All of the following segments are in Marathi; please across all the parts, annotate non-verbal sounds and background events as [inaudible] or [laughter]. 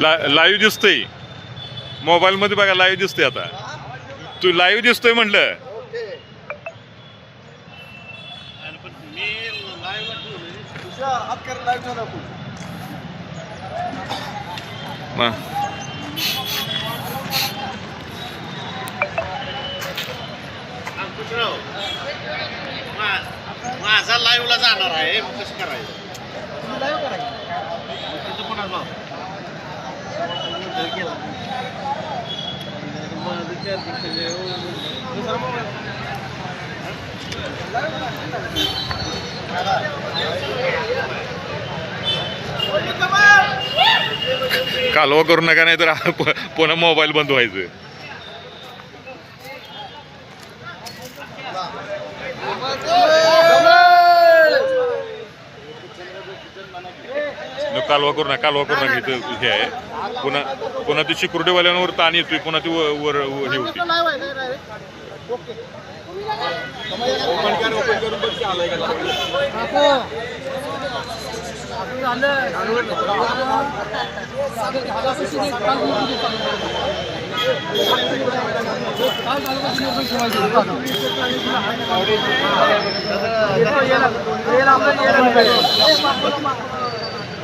ला लाईव्ह दिसतंय. मोबाईलमध्ये बघा लाईव्ह दिसतंय आता. तू लाईव्ह दिसतोय म्हटलं. माझा लाईव्हला जाणार आहे. मग कसं करायचं? मग कालवा करू नका नाही तर पुन्हा मोबाईल बंद व्हायचं. कालवा करू नका कालवा करू नका इथं हे आहे. पुन्हा पुन्हा ती सिक्युरिटीवाल्यांवर ताण येतोय पुन्हा ती वर वर- हे होती.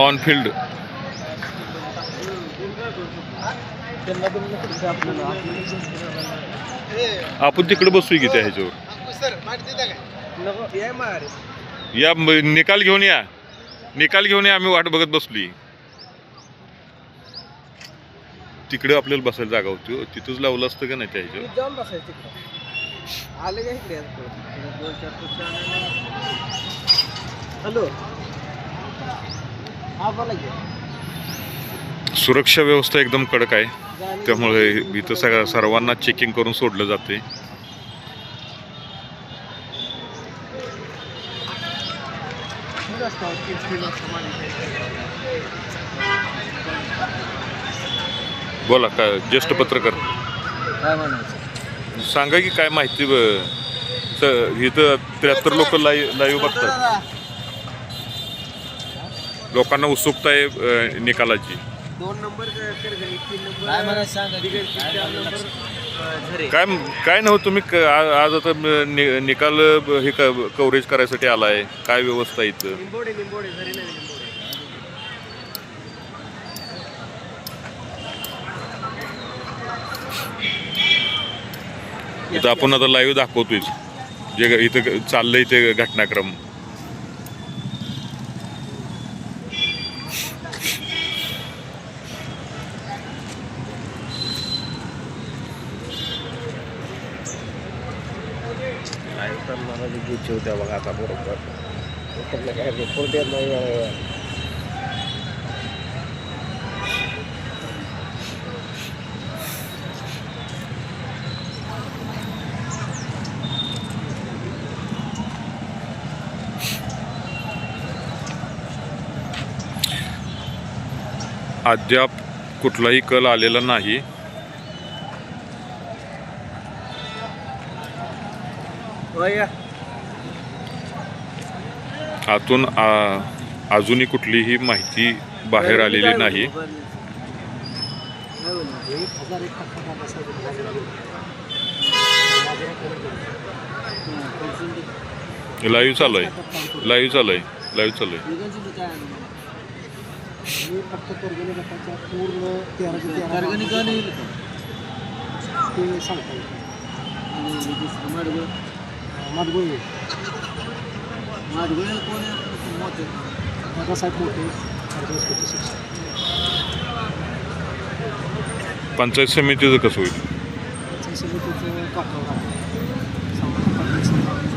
फील्ड आपण तिकडे बसू की त्या ह्याच्यावर. या निकाल घेऊन या. निकाल घेऊन या आम्ही वाट बघत बसली तिकडे आपल्याला बसायला जागा होती हो. तिथंच लावलं असतं का नाही त्या ह्याच्यावर? हॅलो बसायचं तिकडे आले का इकडे दोन चार खुर्च्या हॅलो हा बोला की सुरक्षा व्यवस्था एकदम कडक आहे. त्यामुळे इथं सगळ्या सर्वांना चेकिंग करून सोडलं जाते. बोला का ज्येष्ठ पत्रकार? काय म्हणायचं? सांगा की काय माहिती इथं त्र्याहत्तर लोक लाईव्ह लाईव्ह बघतात. लोकांना उत्सुकता आहे निकालाची. दोन नंबर नंबर काय झरे. काय काय नव्हतं तुम्ही क- आ- आज आता नि- निकाल हे कव्हरेज करायसाठी आलाय. काय व्यवस्था आहे इथं? लिंबोडे लिंबोडे झरी नाही लिंबोडे इथं आपण आता लाईव्ह दाखवतोय. जे इथं चाललंय ते घटनाक्रम. मला गुच्छ होत्या बघा आता बरोबर. कुठलं काय रिपोर्ट येत नाही अद्याप कुठलाही कल आलेला नाही. आतून अजूनही कुठलीही माहिती बाहेर आलेली नाही लाईव्ह चालू आहे. लाईव्ह चालू आहे. लाईव्ह चालू आहे मी फक्त कर्गणी गटाच्या पूर्ण तेराचे तेरा ते सांगता येईल माडगुळे दादासाहेब मोठे पंचायत समितीचं कसं होईल? पंचायत समितीचं आहे. समाज पाटील समाज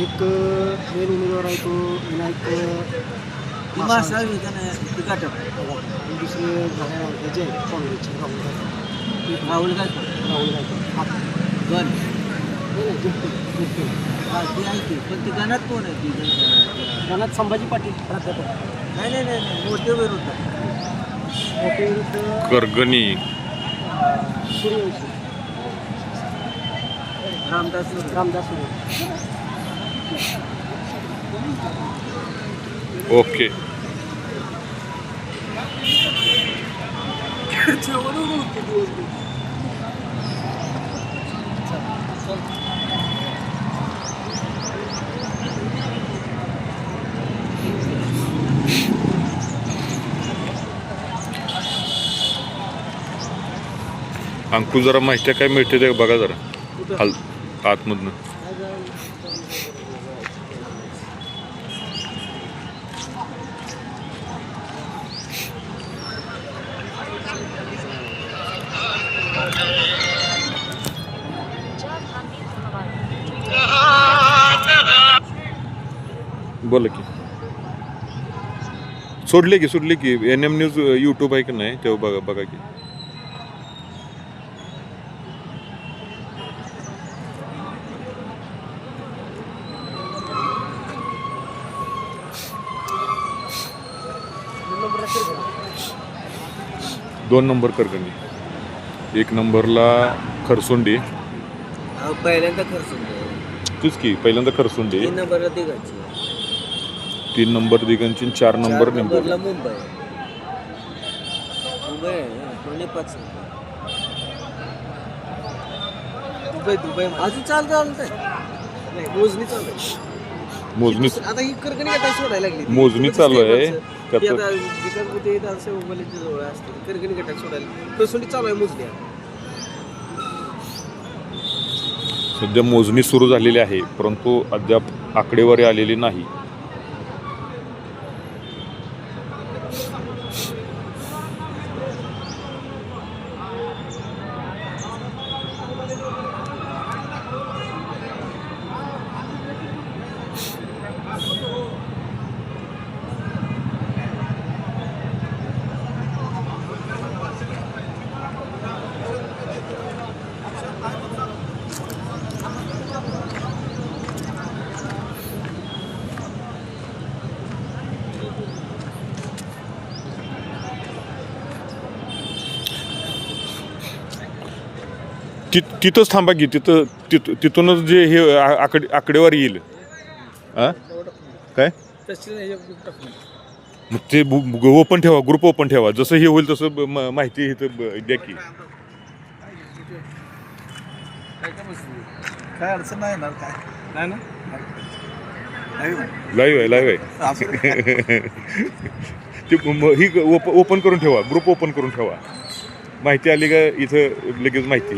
एक मेन उमेदवार आहे तो विनायक. आणि दुसरे ह्याचे आहेत, काँग्रेसचे राहुल गायकवाड. राहुल राहुल गायकवाड. गायकवाड हा. गण. हा ती आहे की. पण ती गणात कोण आहे ती? गण- गणात संभाजी पाटील प्राध्यापक. नाही नाही नाही नाही. मोठे विरुद्ध करगणी सूर्यवंशी. रामदास रामदास सूर्यवंशी ओके अंकु जरा माहिती काय मिळते ते बघा जरा. हल आतमधनं. बोला की. सोडले की सोडले की. एन एम न्यूज यूट्यूब आहे की नाही तेव्हा बघा बघा की. दोन नंबर करगणी एक नंबरला खरसुंडी. पहिल्यांदा खर्च तीच की पहिल्यांदा खरसुंडी. नंबरला तीन नंबर दिगंची चार नंबर नंबरला मुंबई. मुंबई आहे ना, पुणे पाच दुबई दुबई अजून चालतं चालतंय नाही मोजणी चालू आहे. मोजणी आता ही करगणी गटा सोडायला लागली. मोजणी चालू आहे. ती त्याचं- आता विकास बुद्धे दानसे उभारल्याच्या जवळ असते. करगणी गटात सोडायला कसोटी चालू आहे मोजणी आता. सध्या मोजणी सुरू झालेली आहे परंतु अद्याप आकडेवारी आलेली नाही. ति तिथंच थांबा की तिथं तिथं तिथूनच जे हे आकडे आकडेवारी येईल? काय? हे. मग ते ओपन ठेवा ग्रुप ओपन ठेवा. जसं हे होईल तसं माहिती इथं द्या की. काय अडचण नाही ना काय? नाही ना? लाईव्ह आहे लाईव्ह आहे. [laughs] ते ही ओप ओपन करून ठेवा ग्रुप ओपन करून ठेवा. माहिती आली का इथं लगेच माहिती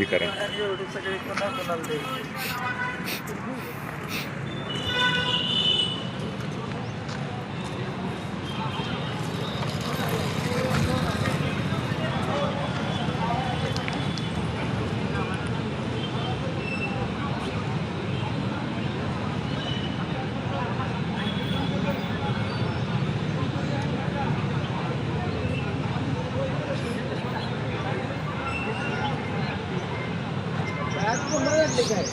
हे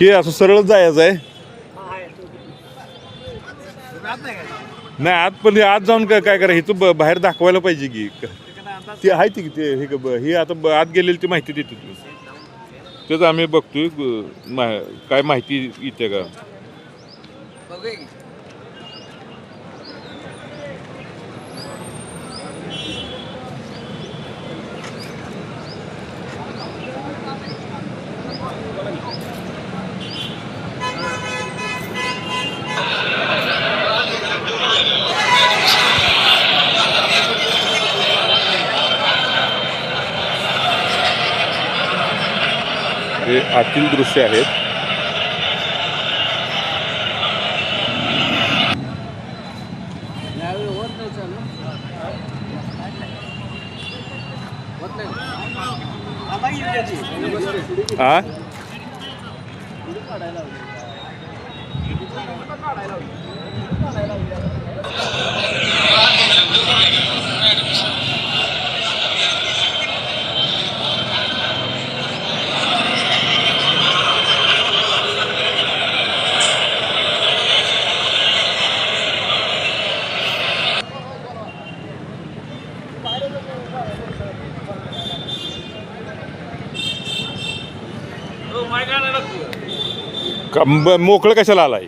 हे असं सरळच जायचं आहे. नाही आत पण हे आत जाऊन काय काय करा हिचं ब- बाहेर दाखवायला पाहिजे की. ते आहे ती ते हे ब- हे आता ब- आत गेलेली ती माहिती देते ती तेच आम्ही बघतोय ब- मा- काय माहिती येते का. बघूया की हे आतील दृश्य आहेत. यावेळी ब- मोकळं कशाला आलाय?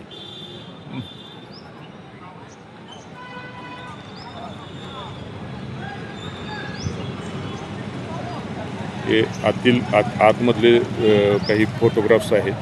हे आतील आत आतमधले अ, काही फोटोग्राफ्स आहेत.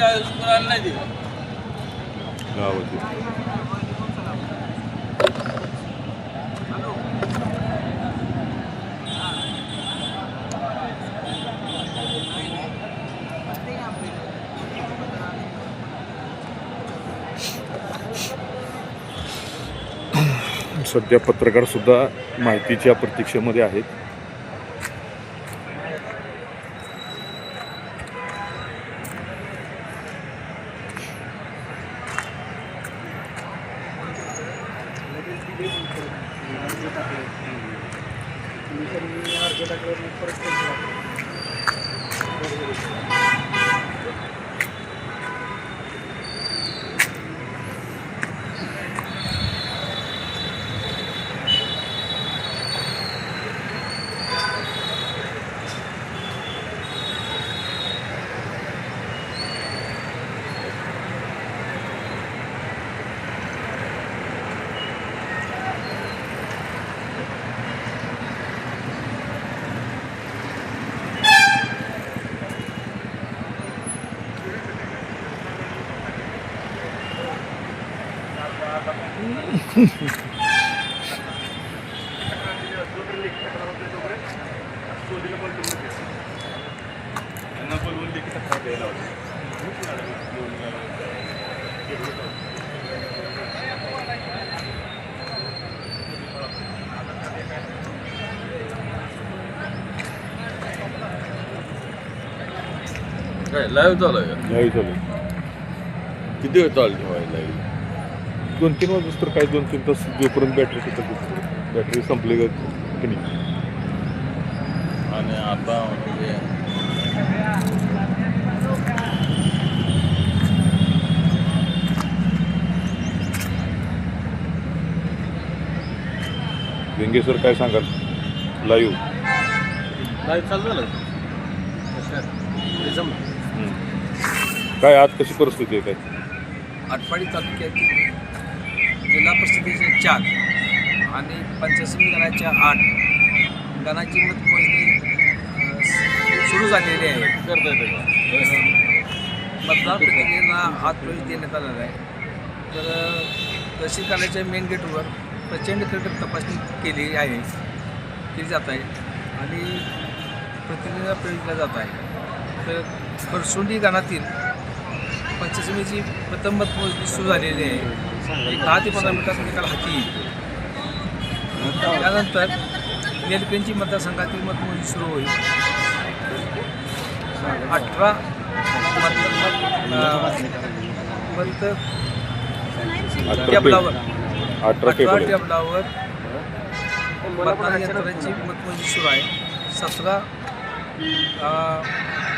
नाही दिलं. सध्या पत्रकारसुद्धा माहितीच्या प्रतीक्षेमध्ये आहेत. काय लाईव्ह चालू आहे यावेळी चालू आहे. किती वेळ चालू ठेवायला दोन तीन वाजता तर काय दोन तीन तास जोपर्यंत बॅटरी तिथं बॅटरी संपली का की नाही? आणि आता म्हणजे वेंगे सर काय सांगाल? लाईव्ह काय चालू झालं. काय आज कशी परिस्थिती आहे काय? आटपाडी तालुक्यातील जिल्हा परिषदेचे चार आणि पंचायत गणाच्या आठ गणाची मतमोजणी सुरू झालेली आहे. मतदार प्रतिनिधींना हात प्रवेश देण्यात आलेला आहे. तर तहसील कार्यालयाच्या मेन गेटवर प्रचंड कडक तपासणी केली आहे केली जात आहे आणि प्रतिनिधीला प्रवेश दिला जात आहे. तर खरसुंडी गणातील पंचायत समितीची प्रथम मतमोजणी सुरू झालेली आहे. एक दहा ते पंधरा मिनिटात निकाल हाती येईल. त्यानंतर नेलपेंची मतदारसंघातील मतमोजणी सुरू होईल. अठरा मत मत टेबलावर अठरा अठरा टेबल आहे. टेबलावर मतदान यंत्राची मतमोजणी सुरू आहे. सतरा अं,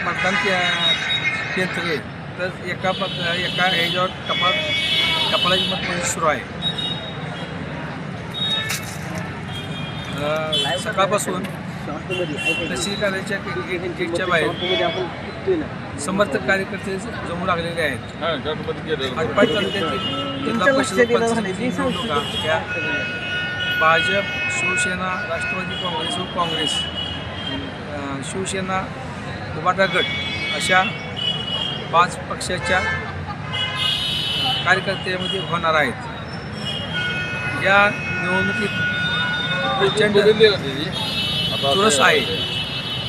मतदान के- यंत्रे तर एका मत एका ह्याच्यावर टपाल टपालाची मतमोजणी सुरू आहे. अं, सकाळपासून तहसील कार्यालयाच्या गे- गे- गेटच्या बाहेर समर्थक कार्यकर्ते जमू लागलेले आहेत. हां आटपाडी तालुक्यातील जिल्हा परिषद निवडणुका या भाजप शिवसेना राष्ट्रवादी काँग्रेस व काँग्रेस शिवसेना उभाटा गट अशा पाच पक्षाच्या कार्यकर्त्यामध्ये होणार आहेत. या निवडणुकीत प्रचंड चुरस आहे.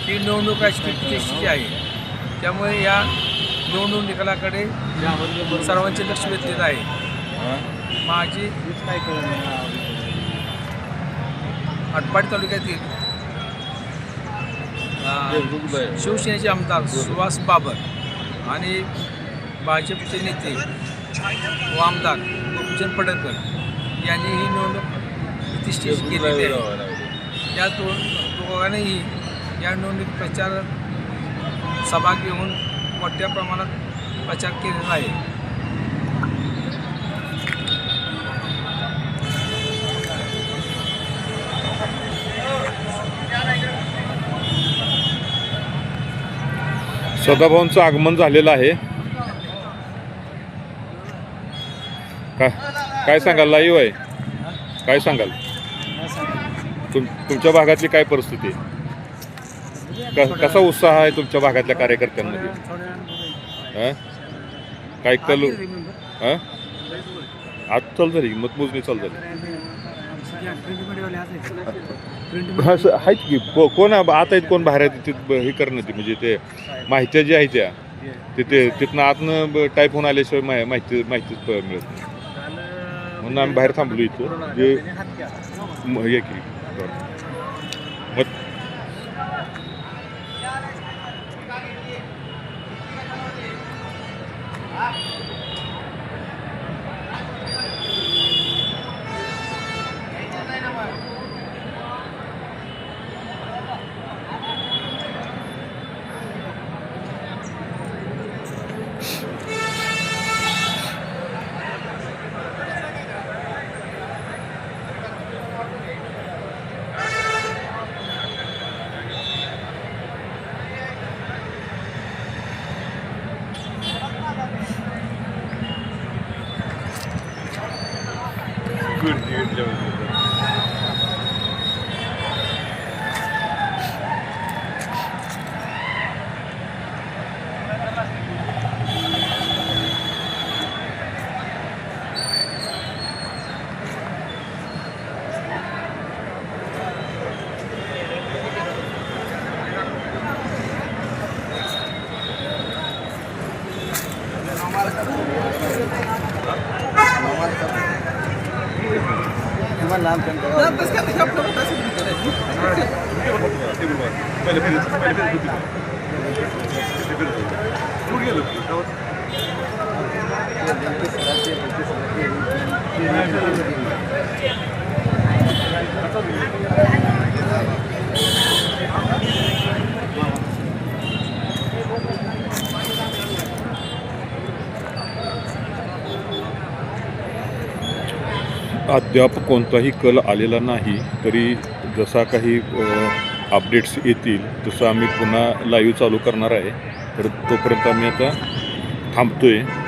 ही निवडणूक अशी आहे. त्यामुळे या निवडणूक निकालाकडे सर्वांचे लक्ष वेधलेलं आहे? माझी काय आटपाडी तालुक्यातील शिवसेनेचे आमदार सुहास बाबर आणि भाजपचे नेते व आमदार गोपीचंद पडळकर यांनी ही निवडणूक प्रतिष्ठित केलेली आहे. या दोन दोघांनीही या निवडणूक प्रचार सभा घेऊन मोठ्या प्रमाणात प्रचार केलेला आहे. सदाभाऊंचं आगमन झालेलं आहे. काय काय सांगाल लाईव्ह आहे काय सांगाल? तुम तुमच्या भागातली काय परिस्थिती? आहे क- कसा उत्साह आहे तुमच्या भागातल्या कार्यकर्त्यांमध्ये? काय कल हां? आज चाल झाली मतमोजणी चल झाली. आहेत की. कोण आता आहेत कोण बाहेर आहेत? तिथे हे करणं ती म्हणजे ते माहित्या ज्या आहेत त्या तिथे तिथनं आतनं टाईप होऊन आल्याशिवाय माहि- माहिती माहितीच मिळत नाही. म्हणून आम्ही बाहेर थांबलो इथं जे म- हे की मग अद्याप कोणताही कल आलेला नाही तरी जसा काही अपडेट्स येतील तसं आम्ही पुन्हा लाईव्ह चालू करणार आहे. तर तोपर्यंत आम्ही आता थांबतो आहे